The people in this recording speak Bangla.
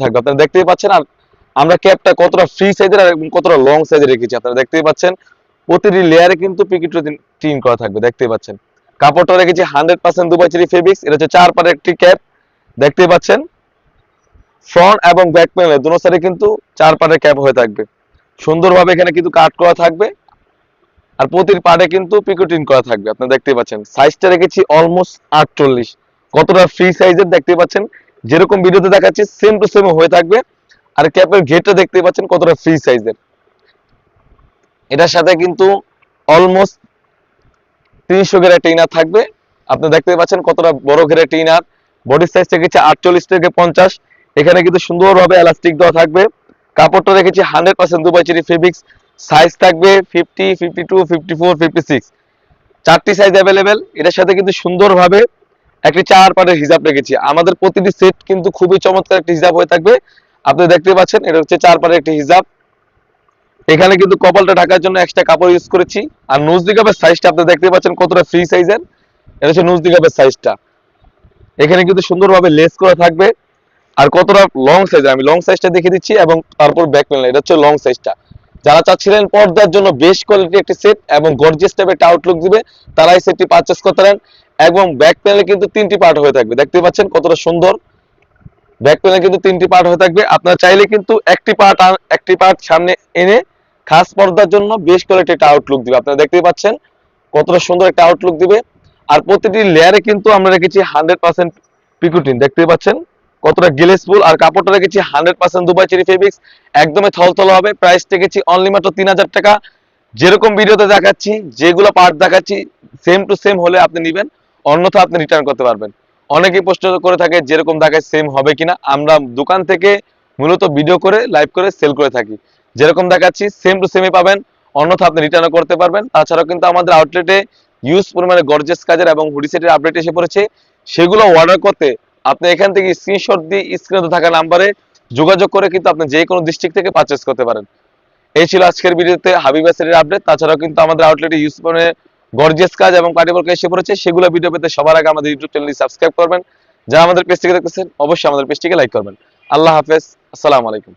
থাকবে। আপনারা দেখতেই পাচ্ছেন, আর আমরা ক্যাপটা কতটা ফ্রি সাইজের আর কতটা লং সাইজের রেখেছি, আপনারা দেখতেই পাচ্ছেন। প্রতিটি লেয়ারে কিন্তু পিকেট টিন করা থাকবে, দেখতেই পাচ্ছেন। কাপড়টা রেখেছি hundred percent Dubai cherry fabrics, এটা হচ্ছে চার পাটের একটি ক্যাপ দেখতেই পাচ্ছেন। ফ্রন্ট এবং ব্যাক প্যানেলে দুটো সাইডে কিন্তু চার পাটের ক্যাপ হয়ে থাকবে। সুন্দরভাবে এখানে কিন্তু কাট করা থাকবে, আর প্রতিটি পার্টে কিন্তু পিকোটিন করা থাকবে, আপনারা দেখতেই পাচ্ছেন। সাইজটা রেখেছি অলমোস্ট আটচল্লিশ, কতটা ফ্রি সাইজের দেখতে পাচ্ছেন। যেরকম ভিডিওতে দেখাচ্ছি সেম টু সেম হয়ে থাকবে। আর ক্যাপের ঘেরটা দেখতে পাচ্ছেন কতটা ফ্রি সাইজের এটার সাথে কিন্তু অলমোস্ট তিনশো গ্রেড টেইনার থাকবে। আপনি দেখতে পাচ্ছেন কতটা বড় ঘেরা টেইনার বডি সাইজ রেখেছি আটচল্লিশ থেকে পঞ্চাশ। এখানে কিন্তু সুন্দরভাবে এলাস্টিক দেওয়া থাকবে। কাপড়টা রেখেছি hundred percent Dubai cherry fabrics size থাকবে fifty fifty two fifty four fifty six চারটি সাইজ অ্যাভেলেবেল এটার সাথে কিন্তু সুন্দরভাবে একটি চার পাটের হিজাব রেখেছি। আমাদের প্রতিটি সেট কিন্তু খুবই চমৎকার একটি হিজাব হয়ে থাকবে। আপনি দেখতে পাচ্ছেন, এটা হচ্ছে চার পাটের একটি হিজাব। এখানে কিন্তু কপালটা ঢাকার জন্য এক্সট্রা কাপড় ইউজ করেছি। আর নুজ দিকাপের সাইজটা আপনি দেখতে পাচ্ছেন কতটা ফ্রি সাইজের এটা হচ্ছে নুজ দিকাপের সাইজটা এখানে কিন্তু সুন্দরভাবে লেস করা থাকবে। আর কতটা লং সাইজ আমি লং সাইজটা দেখে দিচ্ছি এবং তারপর ব্যাক প্যানেল এটা হচ্ছে লং সাইজটা যারা চাচ্ছিলেন পর্দার জন্য বেশ কোয়ালিটি একটি সেট এবং গর্জিয়াস টাইপের একটা আউটলুক দিবে তারা এই সেটটি পারচেস করতে পারেন। এবং ব্যাক প্যানেলে কিন্তু তিনটি পার্ট হয়ে থাকবে। দেখতে পাচ্ছেন কতটা সুন্দর। ব্যাক প্যানেলে কিন্তু তিনটি পার্ট হয়ে থাকবে। আপনারা চাইলে কিন্তু একটি পার্ট একটি পার্ট সামনে এনে খাস পর্দার জন্য বেশ কোয়ালিটি একটা আউটলুক দিবে। আপনারা দেখতেই পাচ্ছেন কতটা সুন্দর একটা আউটলুক দিবে। আর প্রতিটি লেয়ারে কিন্তু আমরা রেখেছি হান্ড্রেড পার্সেন্ট পিকুটিন দেখতে পাচ্ছেন কতটা গ্লেসফুল আর কাপড়টা রেখেছি hundred percent Dubai cherry fabrics একদমই থলথল হবে। প্রাইস রেখেছি অনলি মাত্র তিন হাজার টাকা। যেরকম ভিডিওতে দেখাচ্ছি, যেগুলো পার্ট দেখাচ্ছি সেম টু সেম হলে আপনি নেবেন। অন্যথা আপনি রিটার্ন করতে পারবেন। অনেকেই প্রশ্ন করে থাকে, যেরকম দেখায় সেম হবে কিনা? আমরা দোকান থেকে মূলত ভিডিও করে লাইভ করে সেল করে থাকি। যেরকম দেখাচ্ছি সেম টু সেমই পাবেন। অন্যথা আপনি রিটার্নও করতে পারবেন। তাছাড়াও কিন্তু আমাদের আউটলেটে ইউজ পরিমাণে গর্জেস কাজের এবং হুডি সেটের আপডেট এসে পড়েছে। সেগুলো অর্ডার করতে আপনি এখান থেকে স্ক্রিনশট দিয়ে স্ক্রিনে থাকা নাম্বারে যোগাযোগ করে কিন্তু আপনি যে কোনো ডিস্ট্রিক্ট থেকে পারচেস করতে পারেন। এই ছিল আজকের ভিডিওতে হাবিবা আপডেট তাছাড়াও কিন্তু আমাদের আউটলেটে ইউজ পরিমাণে গর্জেস কাজ এবং পার্টিবলকে এসে পড়েছে, সেগুলো ভিডিও পেতে সবার আগে আমাদের ইউটিউব চ্যানেলটি সাবস্ক্রাইব করবেন। যারা আমাদের পেজটিকে দেখতেছেন, অবশ্যই আমাদের পেজটিকে লাইক করবেন। আল্লাহ হাফেজ, আসসালামু আলাইকুম।